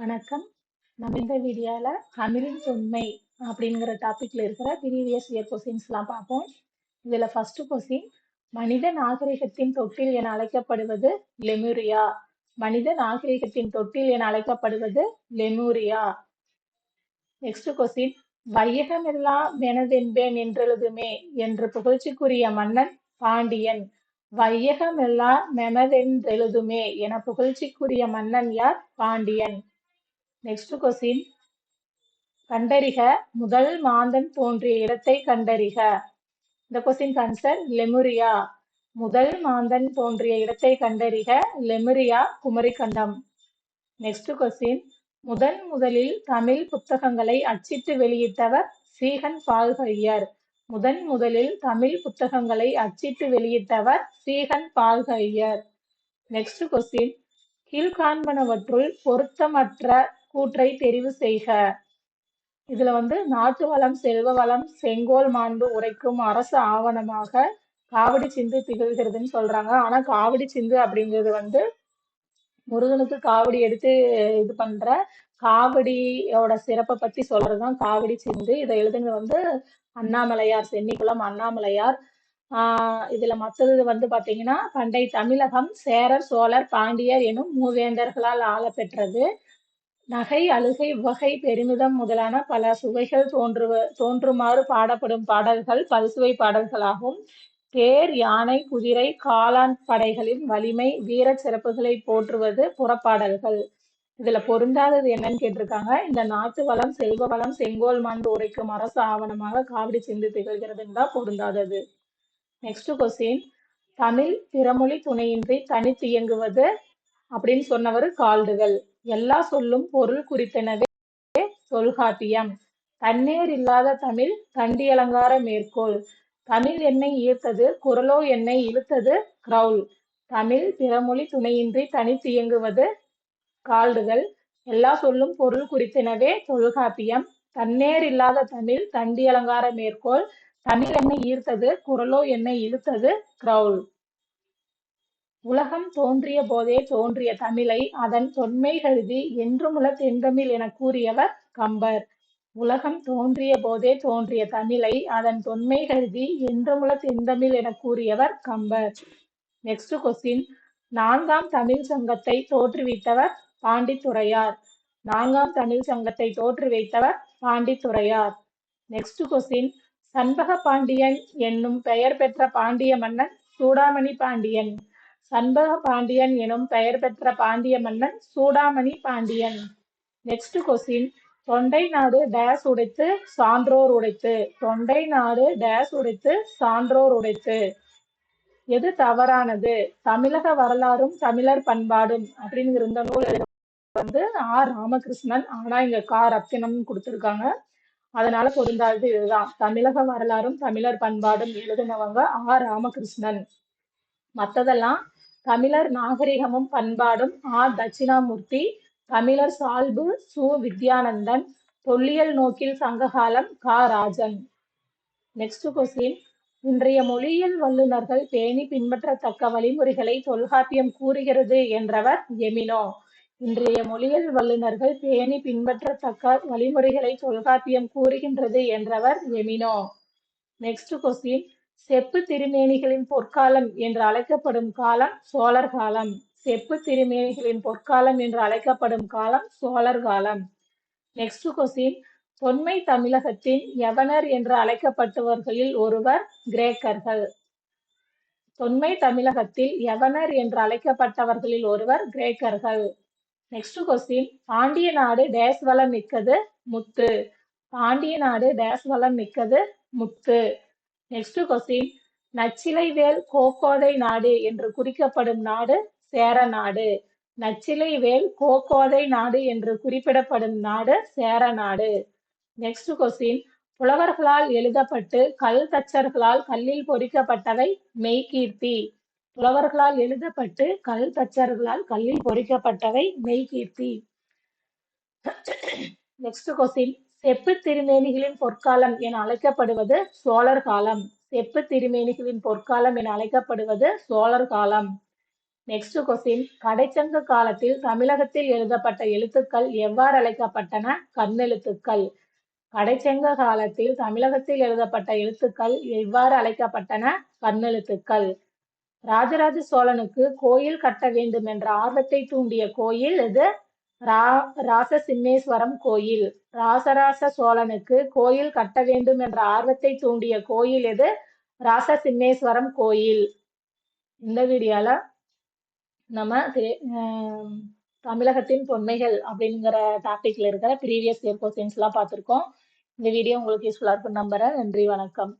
வணக்கம். நம்ம இந்த வீடியோல தமிழின் தொன்மை அப்படிங்கிற டாபிக்ல இருக்கிற ப்ரீவியஸ் இயர் கொஸ்டின்ஸ்லாம் பார்ப்போம். இதுல ஃபர்ஸ்ட் கொஸ்டின் மனித நாகரிகத்தின் தொட்டில் என அழைக்கப்படுவது லெமூரியா மனித நாகரிகத்தின் தொட்டில் என அழைக்கப்படுவது லெமூரியா நெக்ஸ்ட் கொஸ்டின் வையகமெல்லாம் வெனதென்பேன் என்றெழுதுமே என்று புகழ்ச்சிக்குரிய மன்னன் பாண்டியன். வையகமெல்லாம் மெமதென்றெழுதுமே என புகழ்ச்சிக்குரிய மன்னன் யார் பாண்டியன். நெக்ஸ்ட் கொஸ்டின் கண்டறிக முதல் மாந்தன் தோன்றிய இடத்தை கண்டறிக. இந்த கொஸ்டின் ஆன்சர் லெமுரியா. முதல் மாந்தன் தோன்றிய இடத்தை கண்டறிக லெமுரியா குமரிக்கண்டம். நெக்ஸ்ட் கொஸ்டின் முதன் முதலில் தமிழ் புத்தகங்களை அச்சிட்டு வெளியிட்டவர் சீகன் பால்கையர். முதன் முதலில் தமிழ் புத்தகங்களை அச்சிட்டு வெளியிட்டவர் சீகன் பால்கையர். நெக்ஸ்ட் கொஸ்டின் கீழ்காண்பனவற்றுள் பொருத்தமற்ற கூற்றை தெரிவு செய்க. இதுல வந்து நாட்டு வளம் செல்வ வளம் செங்கோல் மாண்பு உரைக்கும் அரசு ஆவணமாக காவடி சிந்து திகழ்கிறதுன்னு சொல்றாங்க. ஆனா காவடி சிந்து அப்படிங்கிறது வந்து முருகனுக்கு காவடி எடுத்து இது பண்ற காவடியோட சிறப்பை பத்தி சொல்றதுதான் காவடி சிந்து. இதை எழுதுங்க வந்து அண்ணாமலையார் சென்னிக்குளம் அண்ணாமலையார். ஆஹ் இதுல மற்றது வந்து பாத்தீங்கன்னா பண்டை தமிழகம் சேரர் சோழர் பாண்டியர் எனும் மூவேந்தர்களால் ஆளப்பெற்றது. நகை அழுகை உவகை பெருமிதம் முதலான பல சுவைகள் தோன்றுவ தோன்றுமாறு பாடப்படும் பாடல்கள் பல்சுவை பாடல்களாகும். தேர் யானை குதிரை காளான் படைகளின் வலிமை வீர சிறப்புகளை போற்றுவது புறப்பாடல்கள். இதுல பொருந்தாதது என்னன்னு கேட்டிருக்காங்க. இந்த நாட்டு வளம் செல்வ வளம் செங்கோல் மண் உரைக்கும் அரசு ஆவணமாக காவிரி சிந்து திகழ்கிறதுன்னு தான் பொருந்தாதது. நெக்ஸ்ட் கொஸ்டின் தமிழ் பிறமொழி துணையின்றி தனித்து இயங்குவது அப்படின்னு சொன்னவர் கால்டுகள். எல்லா சொல்லும் பொருள் குறித்தனவே தொல்காப்பியம் தண்ணீர் இல்லாத தமிழ் தண்டி அலங்கார மேற்கோள். தமிழ் என்னை ஈர்த்தது குரலோ என்னை இழுத்தது கிரவுல் தமிழ் பிறமொழி துணையின்றி தனித்து இயங்குவது கால்டுகள் எல்லா சொல்லும் பொருள் குறித்தனவே தொல்காப்பியம் தன்னேர் இல்லாத தமிழ் தண்டி அலங்கார மேற்கோள். தமிழ் என்னை ஈர்த்தது குரலோ என்னை இழுத்தது கிரவுல் உலகம் தோன்றிய போதே தோன்றிய தமிழை அதன் தொன்மை கருதி என்றுமுள்ள தென்றமிழ் என கூறியவர் கம்பர். உலகம் தோன்றிய போதே தோன்றிய தமிழை அதன் தொன்மை கருதி என்றுமுள்ள தென்தமிழ் என கூறியவர் கம்பர். நெக்ஸ்ட் கொஸ்டின் நான்காம் தமிழ் சங்கத்தை தோற்றுவித்தவர் பாண்டித்துறையார். நான்காம் தமிழ் சங்கத்தை தோற்றுவித்தவர் பாண்டித்துறையார். நெக்ஸ்ட் கொஸ்டின் சண்பக பாண்டியன் என்னும் பெயர் பெற்ற பாண்டிய மன்னன் சூடாமணி பாண்டியன். சண்பக பாண்டியன் எனும் பெயர் பெற்ற பாண்டிய மன்னன் சூடாமணி பாண்டியன். நெக்ஸ்ட் கொஸ்டின் தொண்டை நாடு டேஸ் உடைத்து சான்றோர் உடைத்து. தொண்டை நாடு டேஸ் உடைத்து சான்றோர் உடைத்து. எது தவறானது? தமிழக வரலாறும் தமிழர் பண்பாடும் அப்படிங்கிற இந்த நூல் வந்து ஆர் ராமகிருஷ்ணன். ஆனா இங்க கா. ரத்தினம் கொடுத்துருக்காங்க. அதனால பொருந்தாதது இதுதான். தமிழக வரலாறும் தமிழர் பண்பாடும் எழுதினவங்க ஆர் ராமகிருஷ்ணன். மத்ததெல்லாம் தமிழர் நாகரிகமும் பண்பாடும் ஆர் தட்சிணாமூர்த்தி தமிழர் சால்பு சு. வித்யானந்தன் தொல்லியல் நோக்கில் சங்ககாலம் கா. ராஜன். நெக்ஸ்ட் கொஸ்டின் இன்றைய மொழியியல் வல்லுநர்கள் பேணி பின்பற்றத்தக்க வழிமுறைகளை தொல்காப்பியம் கூறுகிறது என்றவர் எமினோ. இன்றைய மொழியியல் வல்லுநர்கள் பேணி பின்பற்றத்தக்க வழிமுறைகளை தொல்காப்பியம் கூறுகின்றது என்றவர் எமினோ. நெக்ஸ்ட் கொஸ்டின் செப்பு திருமேனிகளின் பொற்காலம் என்று அழைக்கப்படும் காலம் சோழர் காலம். செப்பு திருமேனிகளின் பொற்காலம் என்று அழைக்கப்படும் காலம் சோழர் காலம். நெக்ஸ்ட் கொஸ்டின் தொன்மை தமிழகத்தின் யவனர் என்று அழைக்கப்பட்டவர்களில் ஒருவர் கிரேக்கர்கள். தொன்மை தமிழகத்தில் யவனர் என்று அழைக்கப்பட்டவர்களில் ஒருவர் கிரேக்கர்கள். நெக்ஸ்ட் கொஸ்டின் பாண்டிய நாடு டேஸ் வளம் மிக்கது முத்து. பாண்டிய நாடு டேஸ் வளம் மிக்கது முத்து. நெக்ஸ்ட் கொஸ்டின் நச்சிலைவேல் கோக்கோதை நாடு என்று குறிக்கப்படும் நாடு சேர நாடு. நச்சிலைவேல் கோக்கோதை நாடு என்று குறிப்பிடப்படும் நாடு சேர நாடு. நெக்ஸ்ட் கொஸ்டின் புலவர்களால் எழுதப்பட்டு கல் தச்சர்களால் கல்லில் பொறிக்கப்பட்டவை மெய்கீர்த்தி புலவர்களால் எழுதப்பட்டு கல் தச்சர்களால் கல்லில் பொறிக்கப்பட்டவை மெய்கீர்த்தி நெக்ஸ்ட் கொஸ்டின் செப்பு திருமேனிகளின் பொற்காலம் என அழைக்கப்படுவது சோழர் காலம். செப்பு திருமேனிகளின் பொற்காலம் என அழைக்கப்படுவது சோழர் காலம். நெக்ஸ்ட் கொஸ்டின் கடைச்சங்க காலத்தில் தமிழகத்தில் எழுதப்பட்ட எழுத்துக்கள் எவ்வாறு அழைக்கப்பட்டன? கண்ணெழுத்துக்கள். கடைச்சங்க காலத்தில் தமிழகத்தில் எழுதப்பட்ட எழுத்துக்கள் எவ்வாறு அழைக்கப்பட்டன? கண்ணெழுத்துக்கள். ராஜராஜ சோழனுக்கு கோயில் கட்ட வேண்டும் என்ற ஆர்வத்தை தூண்டிய கோயில் இது ரா ராசசிம்மேஸ்வரம் கோயில். ராசராச சோழனுக்கு கோயில் கட்ட வேண்டும் என்ற ஆர்வத்தை தூண்டிய கோயில் எது? ராசசிம்மேஸ்வரம் கோயில். இந்த வீடியோல நம்ம தமிழகத்தின் பொன்மைகள் அப்படிங்கிற டாபிக்ல இருக்கிற ப்ரீவியஸ் இயர் கொஸ்டின்ஸ் எல்லாம் பார்த்துருக்கோம். இந்த வீடியோ உங்களுக்கு யூஸ்ஃபுல்லா இருக்கும் நம்புறேன். நன்றி வணக்கம்.